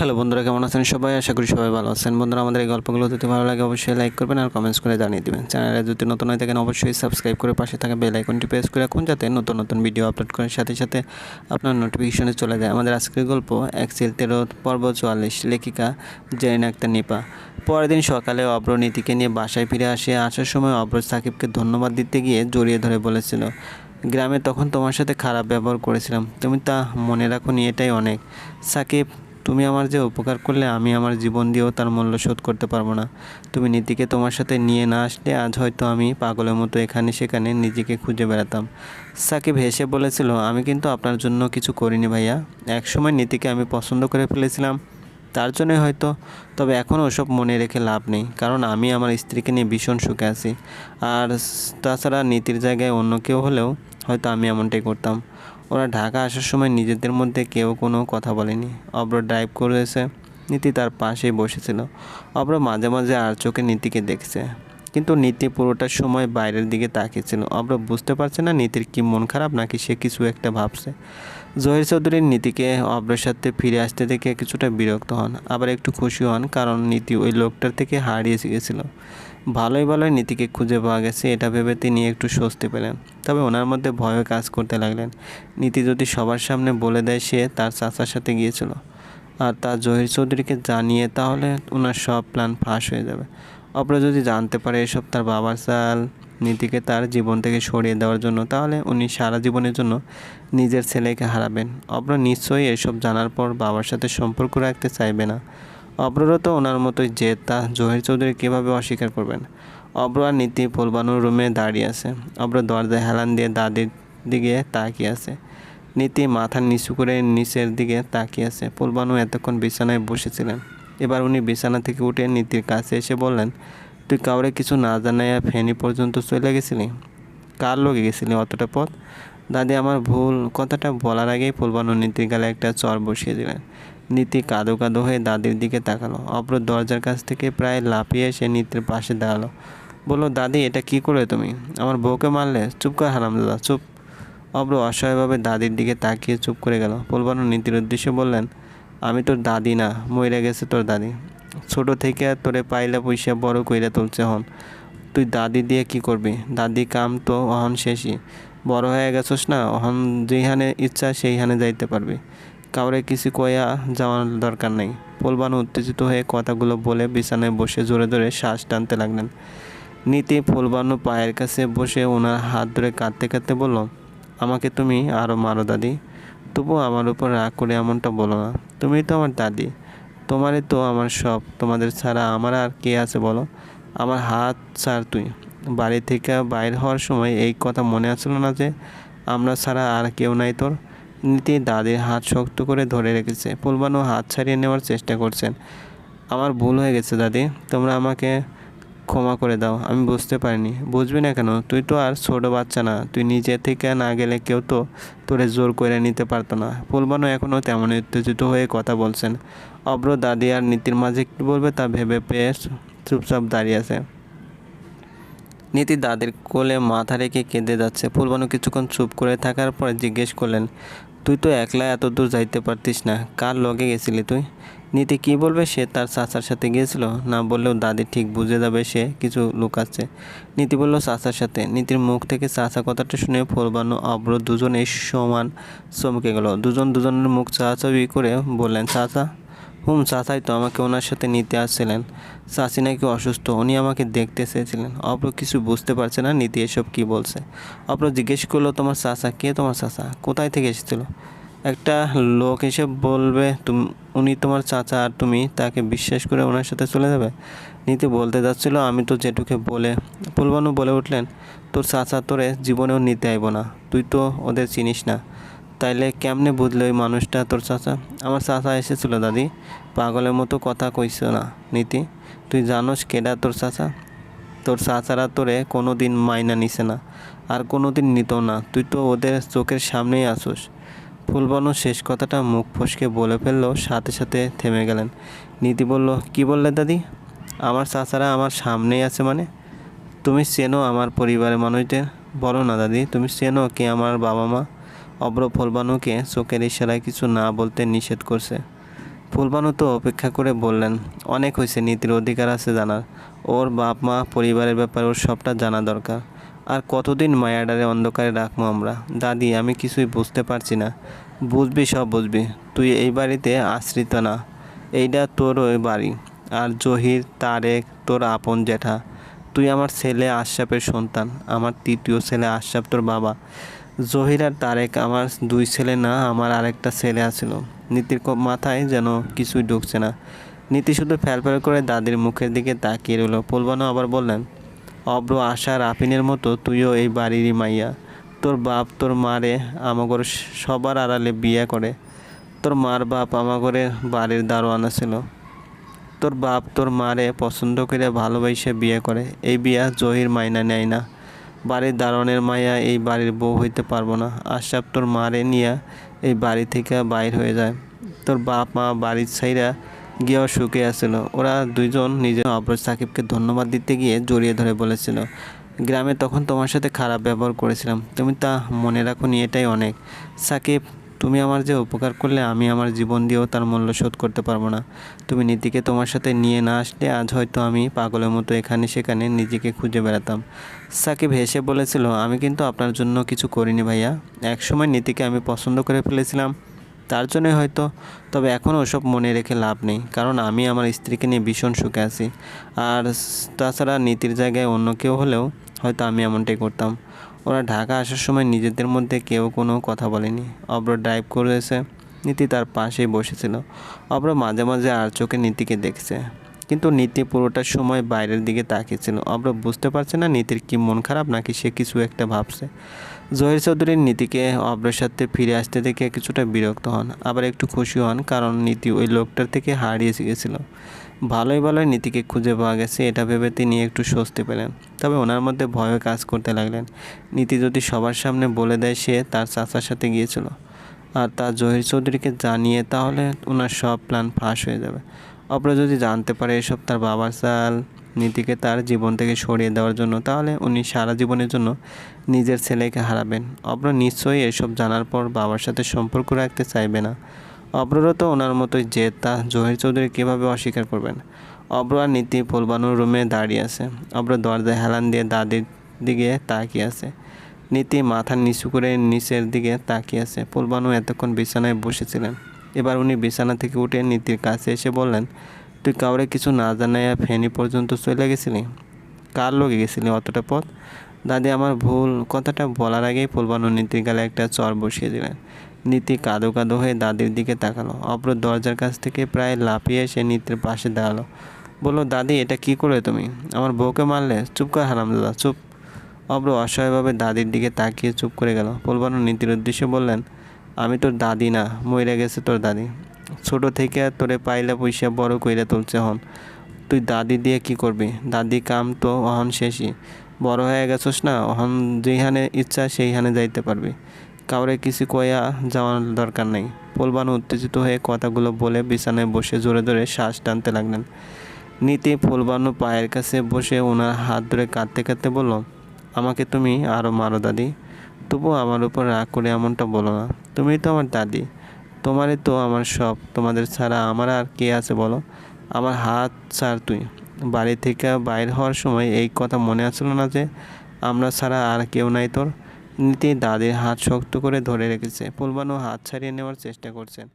Hello বন্ধুরা, কেমন আছেন সবাই? আশা করি সবাই ভালো আছেন। বন্ধুরা, আমাদের এই গল্পগুলো যদি ভালো লাগে অবশ্যই লাইক করবেন আর কমেন্টস করে জানিয়ে দেবেন। চ্যানেলে যদি নতুন হয়ে থাকেন, অবশ্যই সাবস্ক্রাইব করে পাশে থাকা বেল আইকনটি প্রেস করে রাখুন, যাতে নতুন নতুন ভিডিও আপলোড করার সাথে সাথে আপনার নোটিফিকেশনে চলে যায়। আমাদের আজকের গল্প এক্সেল তেরো, পর্ব চুয়াল্লিশ, লেখিকা জেরিন আক্তার নিপা। পরের দিন সকালে অব্র নীতিকে নিয়ে বাসায় ফিরে আসে। আসার সময় অব্র সাকিবকে ধন্যবাদ দিতে গিয়ে জড়িয়ে ধরে বলেছিল, গ্রামে তখন তোমার সাথে খারাপ ব্যবহার করেছিলাম। তুমি তা মনে রাখো এটাই অনেক। সাকিব তুমি আমার যে উপকার করলে, আমি আমার জীবন দিয়েও তার মূল্য শোধ করতে পারব না। তুমি নীতিকে তোমার সাথে নিয়ে না আসলে আজ হয়তো আমি পাগলের মতো এখানে সেখানে নিজেকে খুঁজে বেড়াতাম। সাকিব হেসে বলেছিল, আমি কিন্তু আপনার জন্য কিছু করিনি ভাইয়া। একসময় নীতিকে আমি পছন্দ করে ফেলেছিলাম, তার জন্যই হয়তো। তবে এখন ওসব মনে রেখে লাভ নেই, কারণ আমি আমার স্ত্রীকে নিয়ে ভীষণ সুখে আছি। আর তাছাড়া নীতির জায়গায় অন্য কেউ হলেও হয়তো আমি এমনটাই করতাম। ওরা ঢাকা আসার সময় নিজেদের মধ্যে কেউ কোনো কথা বলেনি। অব্র ড্রাইভ করেছে, নীতি তার পাশেই বসেছিল। অব্র মাঝে মাঝে আর চোখে নীতিকে দেখছে। কিন্তু নীতি পুরোটা সময় বাইরের দিকে তাকিয়েছিল। অব্র বুঝতে পারছে না নীতির কি মন খারাপ নাকি সে কিছু একটা ভাবছে। জহির চৌধুরীর নীতিকে সাথে ফিরে আসতে দেখে কিছুটা বিরক্ত হন, আবার একটু খুশি হন কারণ নীতি ওই লোকটার থেকে হারিয়ে গেছিল ভালোই ভালোই নীতিকে খুঁজে পাওয়া গেছে, এটা ভেবে তিনি একটু স্বস্তি পেলেন। তবে ওনার মধ্যে ভয়ও কাজ করতে লাগলেন। নীতি যদি সবার সামনে বলে দেয় সে তার চাচার সাথে গিয়েছিল। আর তা জহির চৌধুরীকে জানিয়ে তাহলে ওনার সব প্ল্যান ফাঁস হয়ে যাবে। অপর যদি জানতে পারে এসব তার বাবার চাল নীতিকে তার জীবন থেকে সরিয়ে দেওয়ার জন্য, তাহলে উনি সারা জীবনের জন্য নিজের ছেলেকে হারাবেন। অপর নিশ্চয়ই এসব জানার পর বাবার সাথে সম্পর্ক রাখতে চাইবে না। অব্ররও তো ওনার মতোই যে তা জহির চৌধুরী কীভাবে অস্বীকার করবেন? অব্র আর নীতি ফুলবানুর রুমে দাঁড়িয়ে আছে। অব্র দরজায় হেলান দিয়ে দাদির দিকে তাকিয়ে আছে। নীতি মাথা নিচু করে নিচের দিকে তাকিয়ে আছে। ফুলবানু এতক্ষণ বিছানায় বসেছিলেন। এবার উনি বিছানা থেকে উঠে নীতির কাছে এসে বললেন তুই কাউরে কিছু না জানাইয়া ফেনি পর্যন্ত চলে গেছিলি? কার লোকে গেছিলি অতটা পথ? দাদি, আমার ভুল কথাটা বলার আগেই ফুলবানু নীতির গালে একটা চর বসিয়ে দিলেন। নীতি কাদো কাদো হয়ে দাদির দিকে তাকালো। অপর দরজার কাছ থেকে প্রায় লাফিয়ে এসে নীতির পাশে দাঁড়াল। বলল, দাদি, এটা কি করে তুমি? আমার বউকে মারলে? চুপ কর হারাম দাদা চুপ। অব্র অসহায়ভাবে দাদির দিকে তাকিয়ে চুপ করে গেল। ফুলবানু নীতির উদ্দেশ্যে বললেন, আমি তোর দাদি না মরে গেছে তোর দাদি। ছোট থেকে তোরে পাইলা পয়সা বড় কইরা তুলছে হন। তুই দাদি দিয়ে কি করবি? দাদি কাম তো অহন শেষই। বড় হয়ে গেছস না? অহন যেইখানে ইচ্ছা সেইখানে যাইতে পারবি। কাউরে কিছু কয়া যাওয়ার দরকার নেই। ফুলবানু উত্তেজিত হয়ে কথাগুলো বলে বিছানায় বসে জোরে জোরে শ্বাস টানতে লাগলেন। নীতি ফুলবানু পায়ের কাছে বসে ওনার হাত ধরে কাঁদতে কাঁদতে বলল, আমাকে তুমি আরও মারো দাদি। তবু আমার উপর রাগ করে এমনটা বলো না। তুমি তো আমার দাদি। তোমারই তো আমার সব। তোমাদের ছাড়া আমার আর কে আছে বলো? আমার হাত ছাড় তুই। বাড়ি থেকে বাইর হওয়ার সময় এই কথা মনে আসলো না যে, আমরা ছাড়া আর কেউ নাই তোর। নীতি দাদির হাত শক্ত করে ধরে রেখেছে। ফুলবানু হাত ছাড়িয়ে নেওয়ার চেষ্টা করছেন। আমার ভুল হয়ে গেছে দাদি। তোমরা আমাকে ক্ষমা করে দাও, আমি বুঝতে পারিনি। বুঝবি না কেন? তুই তো আর ছোট বাচ্চা না। তুই নিজে থেকে না গেলে কেউ তো তোরে জোর করে নিতে পারতো না। ফুলবানু এখনও তেমনই উত্তেজিত হয়ে কথা বলছেন। অব্র দাদি আর নীতির মাঝে কী বলবে তা ভেবে পেয়ে চুপচাপ দাঁড়িয়ে আছে। নীতি দাদির কোলে মাথা রেখে কেঁদে যাচ্ছে। ফুলবানু কিছুক্ষণ চুপ করে থাকার পর জিজ্ঞেস করলেন, তুই তো একলা এত দূর যাইতে পারতিস না। কার লগে গেছিলি তুই? নীতি কি বলবে? সে তার চাচার সাথে গিয়েছিল। না বললেও দাদি ঠিক বুঝে যাবে, সে কিছু লুকাচ্ছে। নীতি বলল, চাচার সাথে। নীতির মুখ থেকে চাচা কথাটা শুনে ফুলবানু অব্র দুজনে সমান চমকে গেল। দুজন দুজনের মুখ চাচাবি করে বললেন, চাচা? হুম, চাচাই তো আমাকে ওনার সাথে নিতে আসছিলেন। চাচি নাকি অসুস্থ, উনি আমাকে দেখতে চেয়েছিলেন। অপ্র কিছু বুঝতে পারছে না, নীতি এসব কি বলছে। অপ্র জিজ্ঞেস করল, তোমার চাচা কে? তোমার চাচা কোথায় থেকে এসেছিল? একটা লোক এসে বলবে, তুমি উনি তোমার চাচা আর তুমি তাকে বিশ্বাস করে ওনার সাথে চলে যাবে? নীতি বলতে যাচ্ছিল, আমি তো যেটুকে বলে, ফুলবানু বলে উঠলেন, তোর চাচা তোরে জীবনেও নিতে আইব না, তুই তো ওদের চিনিস না। তাইলে কেমনে বুঝলে ওই মানুষটা তোর চাচা? আমার চাচা এসেছিল দাদি, পাগলের মতো কথা কইস না, নীতি। তুই জানোস কেডা তোর চাচা? তোর চাচারা তোরে কোনো দিন মাইনা নিছে না, আর কোনো দিন নিত না। তুই তো ওদের চোখের সামনেই আসোস ফুলবানু শেষ কথাটা মুখ ফসকে বলে ফেললেও সাথে সাথে থেমে গেলেন। নীতি বলল, কি বললে দাদি? আমার চাচারা আমার সামনেই আছে মানে? তুমি চেনো আমার পরিবারের মানুষদের? বলো না দাদি, তুমি চেনো কে আমার বাবা মা অব্র ফুলবানুকে চোখের ইশারায় কিছু না বলতে নিষেধ করছে। ফুলবানু তো অপেক্ষা করে বললেন, অনেক হয়েছে, নীতির অধিকার আছে জানার। ওর বাপ মা পরিবারের ব্যাপারে ওর সবটা জানা দরকার। আর কতদিন মায়াডারে অন্ধকারে রাখব আমরা? দাদি, আমি কিছুই বুঝতে পারছি না। বুঝবি, সব বুঝবি। তুই এই বাড়িতে আশ্রিত না। এইটা তোর ওই বাড়ি। আর জহির, তারেক, তোর আপন জ্যাঠা তুই আমার ছেলে আশরাফের সন্তান। আমার তৃতীয় ছেলে আশরাফ তোর বাবা। জহির আর তারেক আমার দুই ছেলে না, আমার আরেকটা ছেলে আছিল। নীতির মাথায় যেন কিছুই ঢুকছে না। নীতি শুধু ফ্যালফ্যাল করে দাদির মুখের দিকে তাকিয়ে রইল। পোলবানো আবার বললেন অব্র আশা রাপিনের মতো, তুইও এই বাড়িরই মাইয়া। তোর বাপ তোর মারে আমাগর সবার আড়ালে বিয়ে করে। তোর মার বাপ আমাগরে বাড়ির দারোয়ানা ছিল তোর বাপ তোর মারে পছন্দ করে ভালোবাসে বিয়ে করে। এই বিয়া জহির মাইনা নেয় না। বাড়ির দারোয়ানের মায়া এই বাড়ির বউ হইতে পারব না। আশরাফ তোর মারে নিয়ে এই বাড়ি থেকে বাইর হয়ে যায়। তোর বাপ মা বাড়ির ছাইরা গিয়েও সুখে আসছিল ওরা দুইজন নিজের অব্র সাকিবকে ধন্যবাদ দিতে গিয়ে জড়িয়ে ধরে বলেছিল, গ্রামে তখন তোমার সাথে খারাপ ব্যবহার করেছিলাম। তুমি তা মনে রাখো নি এটাই অনেক। সাকিব, তুমি আমার যে উপকার করলে, আমি আমার জীবন দিয়েও তার মূল্য শোধ করতে পারব না। তুমি নীতিকে তোমার সাথে নিয়ে না আসলে আজ হয়তো আমি পাগলের মতো এখানে সেখানে নিজেকে খুঁজে বেড়াতাম। সাকিব হেসে বলেছিল, আমি কিন্তু আপনার জন্য কিছু করিনি ভাইয়া। একসময় নীতিকে আমি পছন্দ করে ফেলেছিলাম। তার জন্যই হয়তো, তবে এখনও ওসব মনে রেখে লাভ নেই, কারণ আমি আমার স্ত্রীকে নিয়ে ভীষণ সুখে আছি। আর তাছাড়া নীতির জায়গায় অন্য কেউ হলেও হয়তো আমি এমনটাই করতাম। ওরা ঢাকা আসার সময় নিজেদের মধ্যে কেউ কোনো কথা বলেনি। অব্র ড্রাইভ করেছে, নীতি তার পাশেই বসেছিল। অব্র মাঝে মাঝে আর চোখে নীতিকে দেখছে। কিন্তু নীতি পুরোটা সময় বাইরের দিকে তাকিয়েছিল। অব্র বুঝতে পারছে না নীতির কি মন খারাপ নাকি সে কিছু একটা ভাবছে। জহির চৌধুরীর নীতিকে অব্রের সাথে ফিরে আসতে দেখে কিছুটা বিরক্ত হন, আবার একটু খুশি হন কারণ নীতি ওই লোকটার থেকে হারিয়ে গেছিল। ভালোই ভালোই নীতিকে খুঁজে পাওয়া গেছে, এটা ভেবে তিনি একটু স্বস্তি পেলেন। তবে ওনার মধ্যে ভয়ে কাজ করতে লাগলেন। নীতি যদি সবার সামনে বলে দেয় সে তার চাচার সাথে গিয়েছিল। আর তা জহির চৌধুরীকে জানিয়ে তাহলে ওনার সব প্ল্যান ফাঁস হয়ে যাবে। অপর যদি জানতে পারে এসব তার বাবার চাল নীতিকে তার জীবন থেকে সরিয়ে দেওয়ার জন্য, তাহলে উনি সারা জীবনের জন্য নিজের ছেলেকে হারাবেন। অব্র নিশ্চয়ই এসব জানার পর বাবার সাথে সম্পর্ক রাখতে চাইবে না। অব্ররও তো ওনার মতোই যে তা জহির চৌধুরী কীভাবে অস্বীকার করবেন? অব্র আর নীতি ফুলবানুর রুমে দাঁড়িয়ে আছে। অব্র দরজায় হেলান দিয়ে দাদির দিকে তাকিয়ে আছে। নীতি মাথা নিচু করে নিচের দিকে তাকিয়ে আছে। ফুলবানু এতক্ষণ বিছানায় বসেছিলেন। এবার উনি বিছানা থেকে উঠে নীতির কাছে এসে বললেন, তুই কাউরে কিছু না জানাইয়া ফেনি পর্যন্ত চলে গেছিলি? কার লোকে গেছিলি অতটা পথ? দাদি, আমার ভুল কথাটা বলার আগেই ফুলবানু নীতির গালে একটা চর বসিয়ে দিলেন। নীতি কাদো কাদো হয়ে দাদির দিকে তাকালো। অপর দরজার কাছ থেকে প্রায় লাফিয়ে এসে নীতির পাশে দাঁড়াল। বলল, দাদি, এটা কি করে তুমি? আমার বউকে মারলে? চুপ কর হারামদাদা চুপ। অব্র অসহায়ভাবে দাদির দিকে তাকিয়ে চুপ করে গেল। ফুলবানু নীতির উদ্দেশ্যে বললেন আমি তোর দাদি না মরে গেছে তোর দাদি। ছোট থেকে তোরে পাইলা পয়সা বড় কইরা তুলছে হন। তুই দাদি দিয়ে কি করবি? দাদি কাম তো অহন শেষই। বড় হয়ে গেছস না, অহন যেইখানে ইচ্ছা সেইখানে যাইতে পারবি। কাউরে কিছু কয়া যাওয়ার দরকার নেই। ফুলবানু উত্তেজিত হয়ে কথাগুলো বলে বিছানায় বসে জোরে জোরে শ্বাস টানতে লাগলেন। নীতি ফুলবানু পায়ের কাছে বসে ওনার হাত ধরে কাঁদতে কাঁদতে বলল, আমাকে তুমি আরও মারো দাদি। তবুও আমার উপর রাগ করে এমনটা বলো না। তুমি তো আমার দাদি। তোমারই তো আমার সব। তোমাদের ছাড়া আমার আর কে আছে বলো? আমার হাত ছাড় তুই। বাড়ি থেকে বাইর হওয়ার সময় এই কথা মনে আসলো না যে, আমরা ছাড়া আর কেউ নাই তোর। নিতে দাদির হাত শক্ত করে ধরে রেখেছে। ফুলবানু হাত ছাড়িয়ে নেওয়ার চেষ্টা করছেন।